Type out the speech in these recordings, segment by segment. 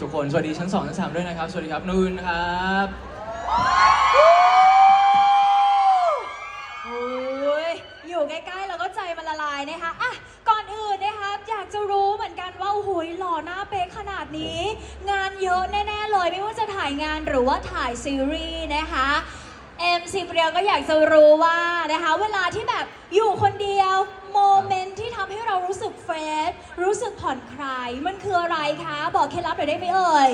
ทุกคน สวัสดีชั้นสองชั้นสามด้วยนะครับ สวัสดีครับนูนครับโอ้ยอยู่ใกล้ๆเราก็ใจมันละลายนะคะอะก่อนอื่นนะคะอยากจะรู้เหมือนกันว่าโอ้โหหล่อหน้าเป๊ะขนาดนี้ งานเยอะแน่ๆเลย ไม่ว่าจะถ่ายงานหรือว่าถ่ายซีรีส์นะคะ เอ็มซีเปรียวก็อยากจะรู้ว่านะคะเวลาที่แบบอยู่คนเดียวโมเมนต์ที่ทำให้เรารู้สึกเฟรชรู้สึกผ่อนคลายมันคืออะไรคะ บอกเคล็ดลับหน่อยได้ไหมเอ่ย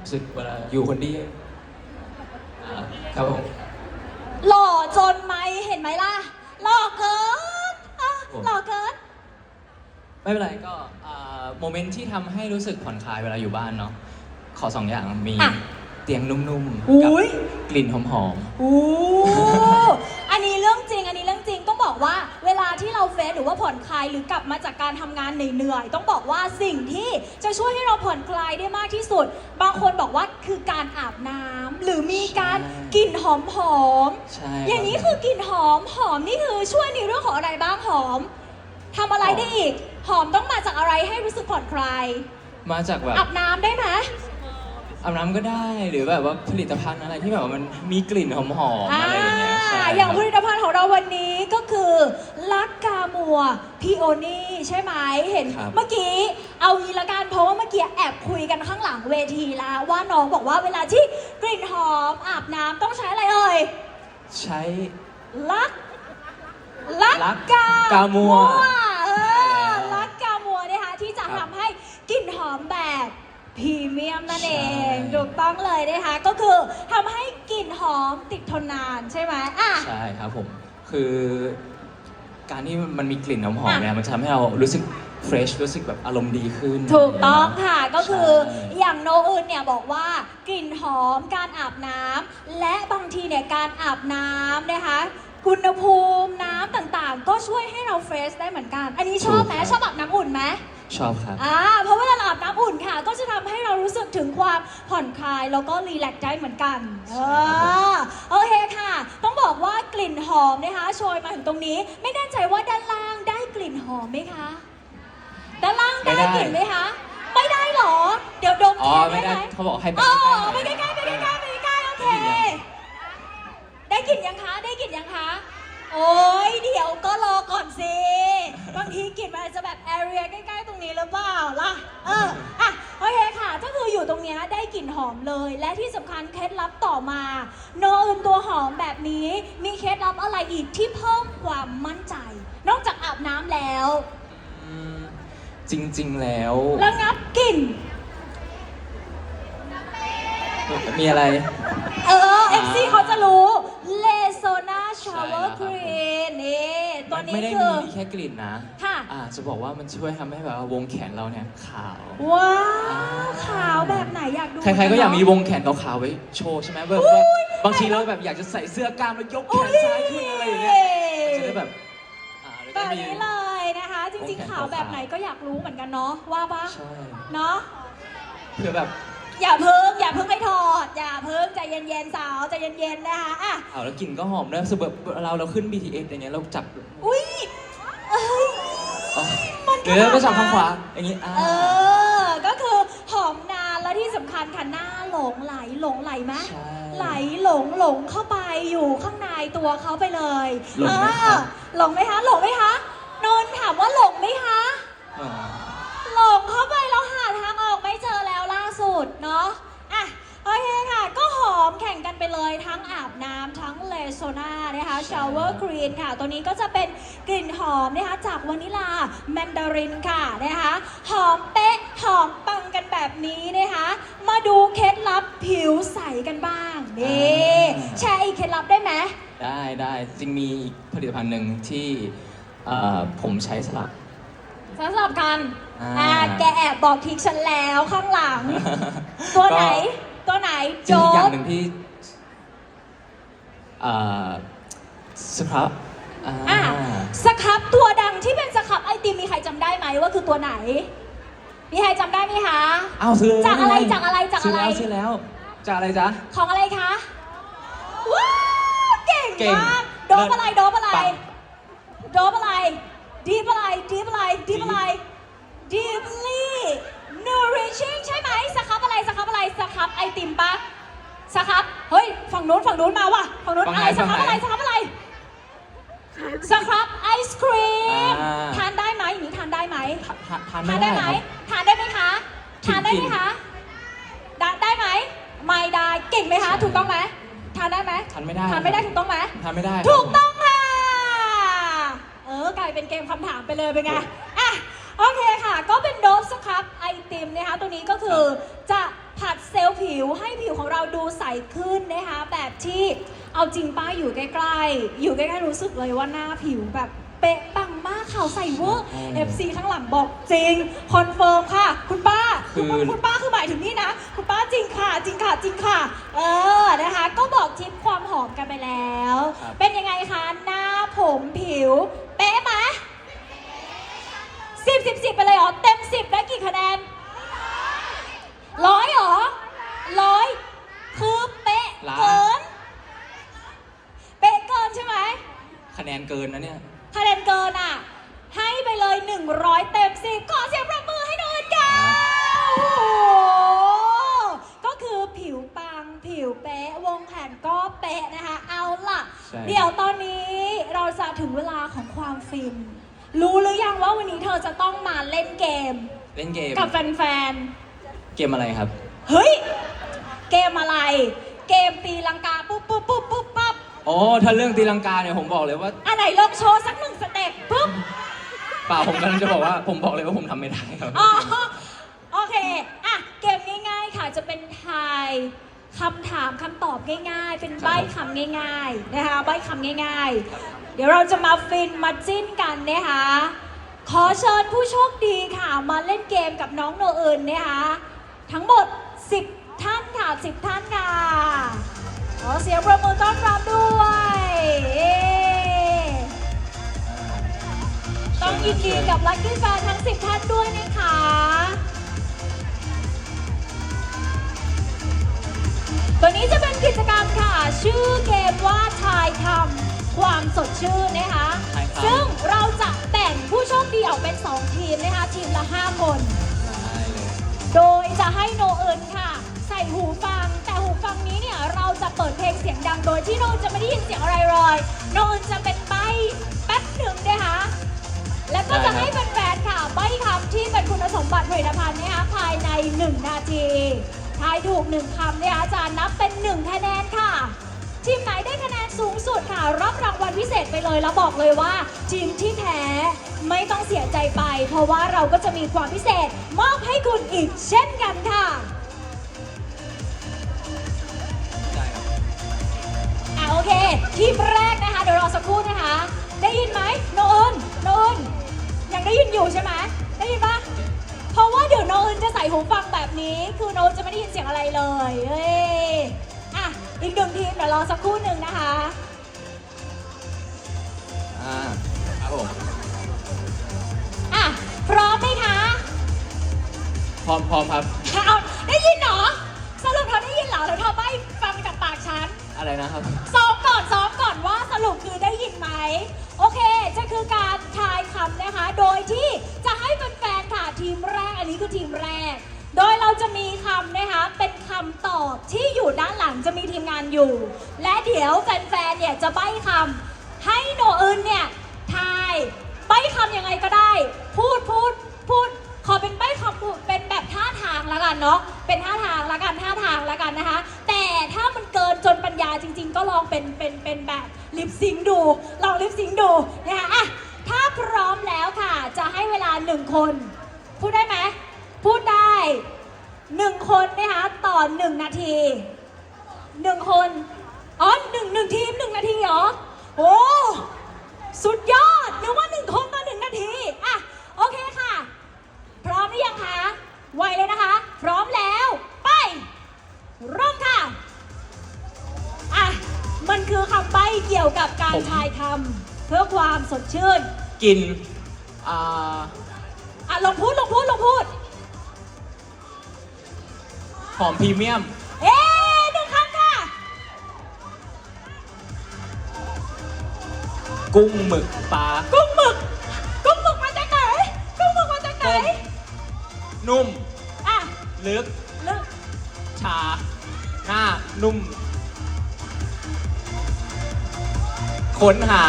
รู้สึกเวลาอยู่คนเดียวอ่าครับผม หล่อจนไหมเห็นไหมล่ะ หล่อเกินอะผมหล่อเกิน ไม่เป็นไรก็อ่าโมเมนต์ที่ทำให้รู้สึกผ่อนคลายเวลาอยู่บ้านเนาะขอสองอย่างมี อะ เตียงนุ่มๆอุ๊กัยกลิ่นหอมโอ้อันนี้เรื่องจริง อันนี้เรื่องจริงต้องบอกว่า เวลาที่เราเฟสหรือว่าผ่อนคลายหรือกลับมาจากการทำงานเหนื่อยๆต้องบอกว่าสิ่งที่จะช่วยให้เราผ่อนคลายได้มากที่สุด บางคนบอกว่าคือการอาบน้ำหรือมีการกลิ่นหอมหอมๆๆใช่อย่างนี้คือกลิ่นหอมหอมนี่คือช่วยในเรื่องของอะไรบ้างหอมทำอะไรได้อีก หอมต้องมาจากอะไรให้รู้สึกผ่อนคลายมาจากแบบอาบน้ำได้ไหม อาบน้ำก็ได้หรือแบบว่าผลิตภัณฑ์อะไรที่แบบว่ามันมีกลิ่นหอมๆอะไรอย่างเงี้ยใช่อย่างคผรับลิตภัณฑ์ของเราวันนี้ก็คือลักกามัวพีโอนี่ใช่ไหมเห็นครับเมื่อกี้เอางี้ละกันเพราะว่าเมื่อกี้แอบคุยกันข้างหลังเวทีแล้วว่าน้องบอกว่าเวลาที่กลิ่นหอมอาบน้ำต้องใช้อะไรเอ่ยใช้ ลัก ลักลักกากามัว เออใช่แล้วลักกามัวนะคะที่จะครัทำบให้กลิ่นหอมแบบ พรีเมียมนั่นเองใช่ ถูกต้องเลยนะคะก็คือทำให้กลิ่นหอมติดทนนานใช่ไหมอะ ใช่ครับผม คือการที่มันมีกลิ่นหอมๆอะเนี่ยมันจะทำให้เรารู้สึกเฟรชรู้สึกแบบอารมณ์ดีขึ้น ถูกต้องค่ะใช่ก็คืออย่างโนอื่นเนี่ยบอกว่ากลิ่นหอมการอาบน้ำและบางทีเนี่ยการอาบน้ำนะคะอุณหภูมิน้ำต่างๆ ก็ช่วยให้เราเฟรชได้เหมือนกัน อันนี้ชอบไหมชอบอาบน้ำอุ่นไหม ชอบครับ อ่าเพราะเวลาเราอาบน้ำอุ่นค่ะ ก็จะทำให้เรารู้สึกถึงความผ่อนคลายแล้วก็รีแลกซ์ได้เหมือนกัน เออโอเคค่ะ ต้องบอกว่ากลิ่นหอมนะคะโชยมาถึงตรงนี้ ไม่แน่ใจว่าด้านล่างได้กลิ่นหอมไหมคะ ด้านล่างได้ไม่ได้ กลิ่นไหมคะ ไม่ได้หรอ เดี๋ยวดมอ๋อแทนไม่ได้ไหมเขาบอกให้ไปอ๋อใกไปล้ๆหน่อยใกล้ๆไปใกล้ๆไปใกล้ๆโอเค ได้กลิ่นยังคะ ได้กลิ่นยังคะ โอ้ยเดี๋ยวก็รอก่อนสิ บางทีกลิ่นมันอาจจะแบบแอเรียใกล้ๆตรงนี้หรือเปล่าล่ะ เอออะโอเคค่ะก็คืออยู่ตรงเนี้ยได้กลิ่นหอมเลย และที่สำคัญเคล็ดลับต่อมา โนอื่นตัวหอมแบบนี้ มีเคล็ดลับอะไรอีกที่เพิ่มความมั่นใจ นอกจากอาบน้ำแล้ว อืมจริงๆแล้ว ระงับกลิ่น มีอะไร เออ MC เขาจะรู้เลโซนาชาวเวอใช่ร์แล้วครีนนี่ ตัวนี้ไม่ได้คือมีแค่กลิ่นนะค่ะ อ่าจะบอกว่ามันช่วยทำให้แบบว่าวงแขนเราเนี่ยขาว ว้าวขาวแบบไหนอยากดูใครๆก็อยากมีเหวนนงแขนขาวๆไว้โชว์ใช่ไหมแบบว่าบางทีเราแบบอยากจะใส่เสื้อกล้ามแล้วยกแขนซ้ายขึ้นอะไรอย่างเงี้ยมันจะได้แบบอ่าแบแล้วก็บมี นี้เลยนะคะ จริงวงแขนๆขาวแบบไหนก็อยากรู้เหมือนกันเนาะว่าปะใช่ เนาะ เพื่อแบบ อย่าเพิ่งอย่าเพิ่งให้ถอด อย่าเพิ่งใจเย็นๆสาวใจเย็นๆนะคะอะเอาแล้วกลิ่นก็หอมด้วยสมมติเราเราขึ้น BTS อย่างเงี้ยเราจับอุ้ยเอ้ยอ๋อมันขหรือนาดเราจับนั้นข้างขวาอย่างงี้อ่าเออ ก็คือหอมนานและที่สำคัญค่ะหน้าหลงไหลหลงไหลไหม ใช่ ไหลหลงหลงเข้าไปอยู่ข้างในตัวเขาไปเลยหลงไหมครับ เออหลงไหมคะ หลงไหมคะนนท์ถามว่าหลงไหมคะ อ่า หลงเข้าไปแล้วหาทางออกไม่เจอแล้วล่า สุดเนาะอะโอเคค่ะ ก็หอมแข่งกันไปเลยทั้งอาบน้ำทั้งเลโซนานะคะชาวเวอร์ครีนค่ะ ตัวนี้ก็จะเป็นกลิ่นหอมนะคะจากวานิลาแมนดารินค่ะนะคะหอมเป๊ะหอมปังกันแบบนี้นะคะมาดูเคล็ดลับผิวใสกันบ้างนี่แชร์อีกเคล็ดลับได้ไหมได้ได้จริงมีอีกผลิตภัณฑ์หนึ่งที่เอ่อผมใช้สลับ สำหรับกันอ่า อ่าแกแอบบอกทิกฉันแล้วข้างหลัง ตัวไหน ตัวไหนจริงโจ๊อีกอย่างกหนึ่งที่เอ่อสครับอ่าอะสครับตัวดังที่เป็นสครับไอติมมีใครจำได้ไหมว่าคือตัวไหน มีใครจำได้ไหมคะ อ้าวซื้อแล้วจากอะไรนี่งจากอะไรจากอะไร ซื้อแล้วซื้อแล้วจากอะไรจ๊ะ ของอะไรคะ ว้าว เก่งเก่งมาก โดบอะไร โดบอะไร ปัง โดบอะไรดีบอะไร ดีบอะไรดีบอะไร deeply nourishing ใช่ไหมสครับอะไรสครับอะไรสครับไอติมปะสครับเฮ้ยฝั่งนู้นฝั่งนู้นมาว่ะฝั่งนู้นฝั่งไหนอะไรสครับฝั่งไหนอะไรสครับอะไรสครับไอศครีมอ่า ทานได้ไหมอย่างนี้ทานได้ไหมทาทาทานทานไม่ได้ได้ไหมครับ ทานได้ไหมคะถึงทานได้ไหมกินคะได้ได้ไหมไม่ได้เก่งไหมคะใช่ถูกต้องไหมทานได้ไหมทานไม่ได้ทานไม่ได้ครับ ถูกต้องไหมทานไม่ได้ครับถูกต้องค่ะเออกลายเป็นเกมคำถามไปเลยเป็นไงอะโอเคค่ะ ก็เป็นโดบสครับไอติมนะคะตัวนี้ก็คือจะผัดเซลล์ผิวให้ผิวของเราดูใสขึ้นนะคะแบบที่เอาจริงป้าอยู่ใกล้ๆ อยู่ใกล้ๆรู้สึกเลยว่าหน้าผิวแบบเป๊ะปังมากขาวใสเวอร์อืม FC ข้างหลังบอกจริง คอนเฟิร์มค่ะ คุณป้าคือณคุณป้าคือหมายถึงนี่นะ คุณป้าจริงค่ะ จริงค่ะจริงค่ะ เออนะคะ ก็บอกทิปความหอมกันไปแล้วครับเป็นยังไงคะ หน้าผมผิวเป๊ะไหมสิบสิบสิบไปเลยเหรอ เต็มสิบได้กี่คะแนนร้อยเหรอร้อยคือเป๊ะล้านเกิน เป๊ะเกินใช่ไหมคะแนนเกินนะเนี่ยคะแนนเกินอะ ให้ไปเลย 100 เต็มสิบขอเสียงปรบมือให้หน่อยกันโอ้โหก็คือผิวปังผิวเป๊ะวงแขนก็เป๊ะนะคะ เอาล่ะใช่เดี๋ยวตอนนี้เราจะ ถึงเวลาของความฟิน รู้หรือยังว่าวันนี้เธอจะต้องมาเล่นเกม เล่นเกม กับแฟนเกมอะไรครับ ๆ เฮ้ย เกมอะไร เกมตีลังกาปุ๊บปุ๊บปุ๊บปุ๊บปั๊บอ๋อ ถ้าเรื่องตีลังกาเนี่ยผมบอกเลยว่าอันไหนลองโชว์สักหนึ่งสเต็ปปุ๊บ เปล่าผมกำลังจะบอกว่าผมบอกเลยว่าผมทำไม่ได้ครับ อ๋อโอเค อะ เกมง่ายๆค่ะ จะเป็นทาย คำถามคำตอบง่ายๆ เป็นใบ้คำง่ายๆนะคะใบ้คำง่ายๆ เดี๋ยวเราจะมาฟินมาจิ้นกันนะคะขอเชิญผู้โชคดีค่ะมาเล่นเกมกับน้องโนเอิญนะคะทั้งหมด 10 ท่านค่ะ 10 ท่านค่ะ ขอเสียงประมือต้อนรับด้วยเย้ต้องยินดีกับลัคกี้แฟนทั้ง 10 ท่านด้วยนะคะ ชื่อเกมว่าทายคำความสดชื่นนะคะ ทายคำ ซึ่งเราจะแบ่งผู้โชคดีออกเป็น 2 ทีมนะคะ ทีมละ 5 คน ได้เลยโดยจะให้โนเอิญค่ะ ใส่หูฟัง แต่หูฟังนี้เนี่ยเราจะเปิดเพลงเสียงดังโดยที่โนเอิญจะไม่ได้ยินเสียงอะไรเลยโนเอิญจะเป็นใบแป๊บหนึ่งนะคะแล้วก็จะให้แฟนๆค่ะใบคำที่เป็นคุณสมบัติผลิตภัณฑ์นะคะภายใน 1 นาที ทายถูก1คำเนะคะจะนับเป็น1คะแนนค่ะ ทีมไหนได้คะแนนสูงสุดค่ะ รับรางวัลพิเศษไปเลยแล้วบอกเลยว่าทีมที่แพ้ไม่ต้องเสียใจไป เพราะว่าเราก็จะมีความพิเศษ มอบให้คุณอีกเช่นกันค่ะอะโอเค ทีมแรกนะคะเดี๋ยวรอสักครู่นะคะ ได้ยินไหมโนเอิญโนเอิญยังได้ยินอยู่ใช่ไหมได้ยินปะ เพราะว่าเดี๋ยวโนเอิญจะใส่หูฟังแบบนี้ คือโนเอิญจะไม่ได้ยินเสียงอะไรเลยเอ้ยอะอีกหนึ่งทีมเดี๋ยวรอสักครู่หนึ่งนะคะ อ่าครับผมอะพร้อมไหมคะพร้อมพร้อมครับ เอาได้ยินเหรอสรุปเธอได้ยินเหรอแล้วเธอไม่ฟังจากปากฉัน อะไรนะครับ ซ้อมก่อนซ้อมก่อนว่าสรุปคือได้ยินไหม โอเค จะคือการทายคำนะคะ โดยที่จะให้แฟนๆค่ะ ทีมแรก อันนี้คือทีมแรก โดยเราจะมีคำนะคะ เป็นคำตอบที่อยู่ด้านหลังจะมีทีมงานอยู่ และเดี๋ยวแฟนๆ เนี่ยจะใบ้คำให้โนอึนเนี่ยทายใบ้คำยังไงก็ได้ พูดพูดพูด ขอเป็นใบ้คำพูดเป็นแบบท่าทางละกันเนาะ เป็นท่าทางละกันท่าทางละกันนะคะ แต่ถ้ามันเกินจนปัญญาจริง ๆ ก็ลองเป็นเป็นเป็นแบบลิปซิงค์ดูลองลิปซิงค์ดูนะคะอะถ้าพร้อมแล้วค่ะ จะให้เวลาหนึ่งคน พูดได้ไหม พูดได้หนึ่งคนนะคะต่อหนึ่งนาทีหนึ่งคน อ๋อหนึ่งหนึ่งทีมหนึ่งนาทีเหรอ โอ้ สุดยอด นึกว่าหนึ่งคนต่อหนึ่งนาที อะ โอเคค่ะ พร้อมหรือยังคะ ไวเลยนะคะ พร้อมแล้ว ไป เริ่มค่ะ อะ มันคือคำใบ้เกี่ยวกับการผม ทายคำเพื่อความสดชื่น กินอ่า อะลองพูดลองพูดลองพูด หอมพรีเมียม เอ๊ะหนึ่งคำค่ะ กุ้งหมึกปลากุ้งหมึก กุ้งหมึกมาจากไหน กุ้งหมึกมาจากไหน นุ่ม อะลึก เลิกชา หน้า นุ่ม ค้นหา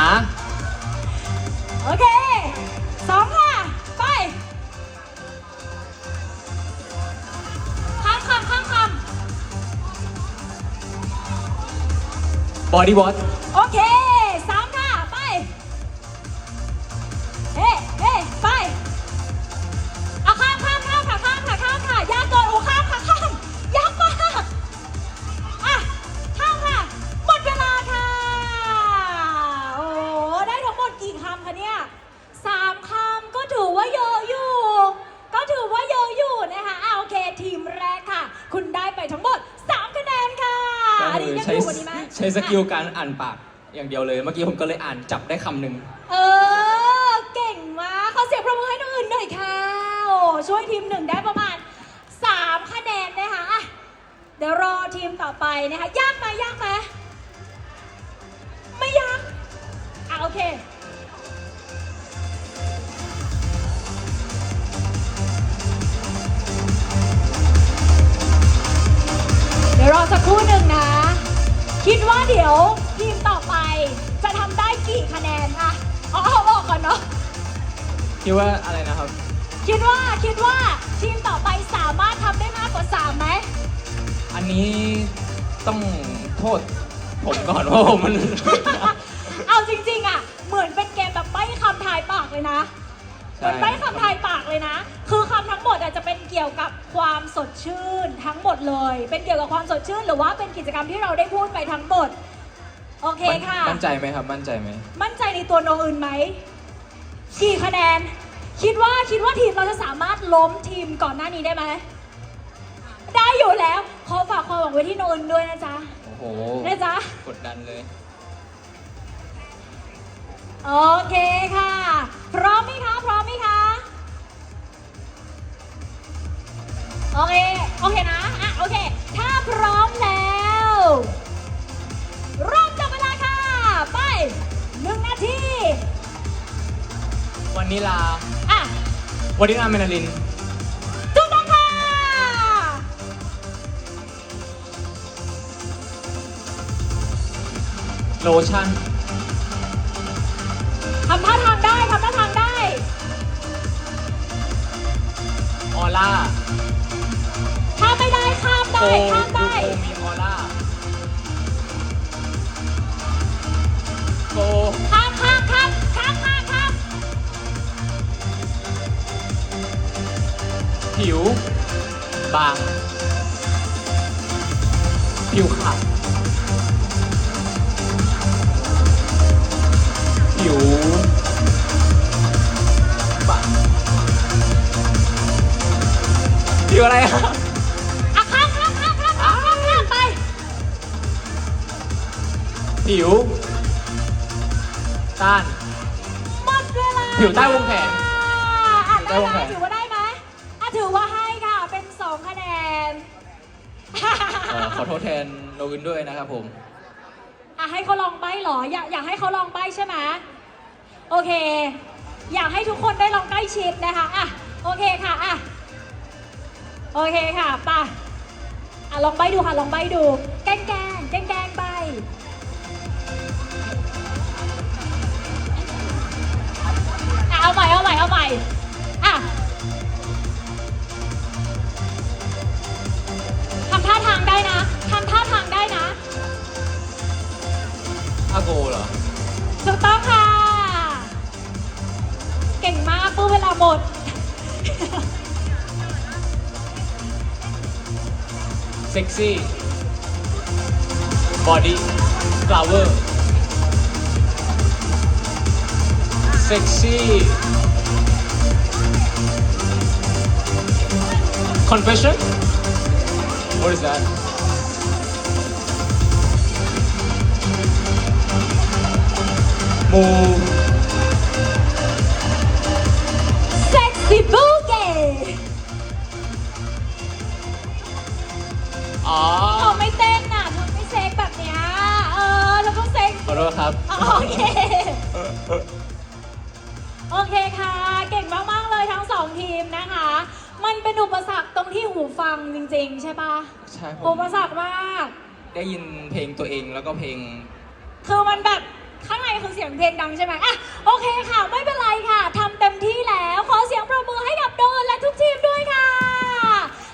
โอเค บอดี้ กิลการอ่านปากอย่างเดียวเลย เมื่อกี้ผมก็เลยอ่านจับได้คำหนึ่งเออ เก่งมากขอเสียงประมือให้น้องอื่นหน่อยค่ะโอ้ช่วยทีมหนึ่งได้ประมาณ 3 คะแนนนะคะอะเดี๋ยวรอทีมต่อไปนะคะ ยากไหมยากไหมไม่ยากอะโอเค เดี๋ยวรอสักครู่หนึ่งนะ คิดว่าเดี๋ยวทีมต่อไปจะทำได้กี่คะแนนอะเอาเอาออกก่อนเนาะ คิดว่าอะไรนะครับ คิดว่าคิดว่าทีมต่อไปสามารถทำได้มากกว่า3ไหมอันนี้ต้องโทษผมก่อนว่าผมมัน เอาจริงๆอะเหมือนเป็นเกมแบบใบ้คำทายปากเลยนะเห มือนใบ้คำทายปากเลยนะ คือคำทั้งหมดอาจจะเป็นเกี่ยวกับความสดชื่นทั้งหมดเลย เป็นเกี่ยวกับความสดชื่น หรือว่าเป็นกิจกรรมที่เราได้พูดไปทั้งหมด โอเคค่ะ มั่นใจไหมครับ มั่นใจไหม มั่นใจในตัวโนอื่นไหมกี่คะแนน คิดว่าคิดว่าทีมเราจะสามารถล้มทีมก่อนหน้านี้ได้ไหม ได้อยู่แล้ว ขอฝากความหวังไว้ที่โนอื่นด้วยนะจ๊ะ โอ้โห นะจ๊ะ กดดันเลย โอเคค่ะ พร้อมไหมคะ พร้อมไหม โอเค โอเคนะ อะ โอเค ถ้าพร้อมแล้วเริ่มจับเวลาค่ะ ไปหนึ่งนาที วันนี้ลา อะ วันนี้ลาเมนาลิน ถูกต้องค่ะ โลชั่น ทำท่าทางได้ทำท่าทางได้ ออร่าถ้า ไม่ได้ข้ามได้ข้ามได้โฟมีออร่าโฟข้ามข้ามข้ามข้ามข้ามข้ามผิว บาง ผิวขาวผิวบางผิวอะไรอะ ผิว ต้าน หมดเวลาผิวใต้วงแขนอะผิวใต้ได้วงไหมแขนถือว่าได้ไหมอะถือว่าให้ค่ะ เป็นสองคะแนนเอ่อขอโทษแทนโนวินด้วยนะครับผม อะให้เขาลองใบ้เหรอ อยากอยากให้เขาลองใบ้ใช่ไหมโอเค อยากให้ทุกคนได้ลองใกล้ชิดนะคะ อะ โอเคค่ะอะโอเคค่ะไป่ะ อะลองใบ้ดูค่ะ ลองใบ้ดู แกล้งแกล้ง เหรอ ถูกต้องค่ะ เก่งมากปื้เวลาหมด เซ็กซี่ บอดี้ฟลาวเวอร์ เซ็กซี่ confession what is that move Sexy Boogie อ๋อเธอไม่เต้นน่ะเธอไม่เซ็กแบบเนี้ยเออเธอต้องเซ็กขอโทษครับ อ๋อโอเค โอเคค่ะ เก่งมากๆเลยทั้งสองทีมนะคะ มันเป็นอุปสรรคตรงที่หูฟังจริง ๆ ใช่ปะใช่ผอุมปสรรคมาก ได้ยินเพลงตัวเองแล้วก็เพลง คือมันแบบ ข้างในคือเสียงเพลงดังใช่ไหมอะโอเคค่ะ ไม่เป็นไรค่ะทำเต็มที่แล้ว ขอเสียงปรบมือให้กับโดนและทุกทีมด้วยค่ะ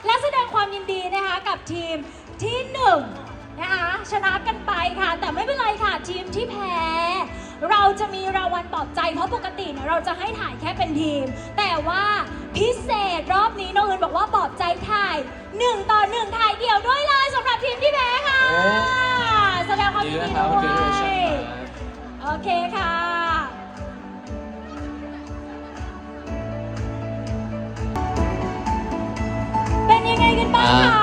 และแสดงความยินดีนะคะกับทีมที่หนึ่งนะคะชนะกันไปค่ะ แต่ไม่เป็นไรค่ะทีมที่แพ้ เราจะมีรางวัลปลอบใจเพราะปกติเนี่ยเราจะให้ถ่ายแค่เป็นทีม แต่ว่าพิเศษรอบนี้น้องเอิญบอกว่าปลอบใจถ่ายหนึ่งต่อหนึ่งถ่ายเดี่ยวด้วยเลยสำหรับทีมที่แพ้ค่ะโอ้แสดงความดียินนะดีครับด้คุณวเกรซย โอเคค่ะเป็นยังไงกันบ้างคะ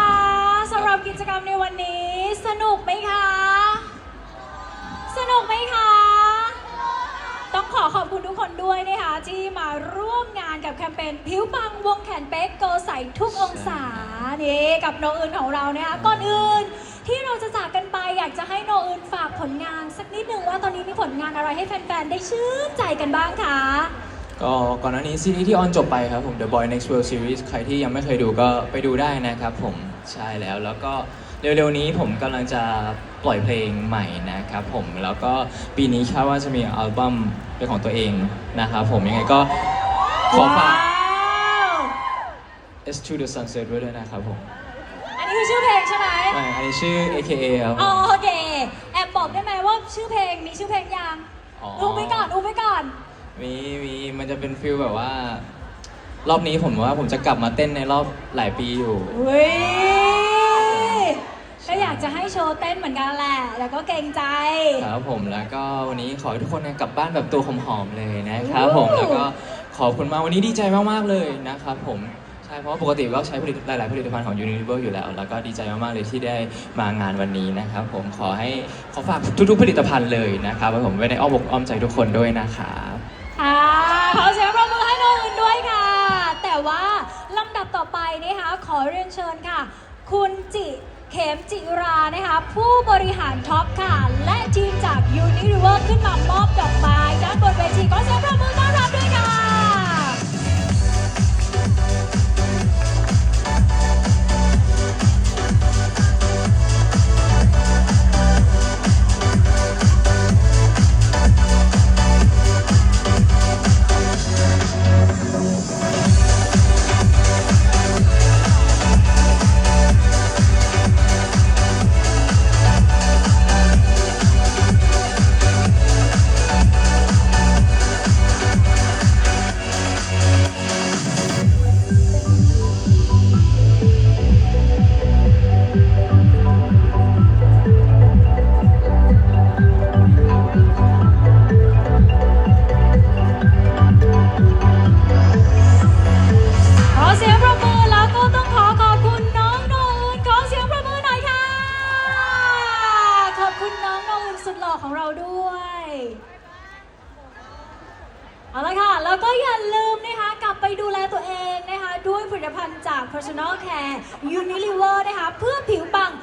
สำหรับกิจกรรมในวันนี้ สนุกไหมคะ สนุกไหมคะ ต้องขอขอบคุณทุกคนด้วยนะคะที่มาร่วมงานกับแคมเปญผิวปังวงแขนเป๊กโกใส่ทุกองศานี่กับโนอื่นของเรานะคะก่อนอื่นที่เราจะจากกันไป อยากจะให้โนอื่นฝากผลงานสักนิดหนึ่งว่าตอนนี้มีผลงานอะไรให้แฟนๆ ได้ชื่นใจกันบ้างคะ ก็ก่อนหน้านี้ซีรีส์ที่ออนจบไปครับผม The Boy Next World Series ใครที่ยังไม่เคยดูก็ไปดูได้นะครับผมใช่แล้วแล้วก็เร็วๆนี้ผมกำลังจะปล่อยเพลงใหม่นะครับผมแล้วก็ปีนี้คาดว่าจะมีอัลบั้มเป็นของตัวเองนะครับผมยังไงก็ขอฝากว้าว S to the Sunset ด้วยด้วยนะครับผมอันนี้ คือชื่อเพลงใช่ไหมไม่อันนี้ชื่อ AKA ครับผอ๋อม โอเค แอบบอกได้ไหมว่าชื่อเพลงมีชื่อเพลงยังอ๋ออุ้มไปก่อนอุ้มไปก่อน มีมีมันจะเป็นฟิลแบบว่า รอบนี้ผมว่าผมจะกลับมาเต้นในรอบหลายปีอยู่ อุ้ยก็อยากจะให้โชว์เต้นเหมือนกันแหละ แล้วก็เกรงใจ ครับผมแล้วก็วันนี้ขอให้ทุกคนเนี่ยกลับบ้านแบบตัวหอมๆเลยนะครับผมโอ้ แล้วก็ขอบคุณมากวันนี้ดีใจมากๆเลยนะครับผม ใช่ เพราะว่าปกติก็ใช้ผลิตหลาย ๆ ผลิตภัณฑ์ของ Unilever อยู่แล้ว แล้วก็ดีใจมาก ๆ เลยที่ได้มางานวันนี้นะครับ ผมขอให้ขอฝากทุก ๆ ผลิตภัณฑ์เลยนะครับผมไว้ในอ้อมอกอ้อมใจทุกคนด้วยนะครับค่ะ ขอเสียงปรบมือให้น้องอื่นด้วยค่ะ แต่ว่าลำดับต่อไปนะคะขอเรียนเชิญค่ะ คุณจิเขมจิรานะคะผู้บริหารท็อปค่ะ และทีมจาก Unilever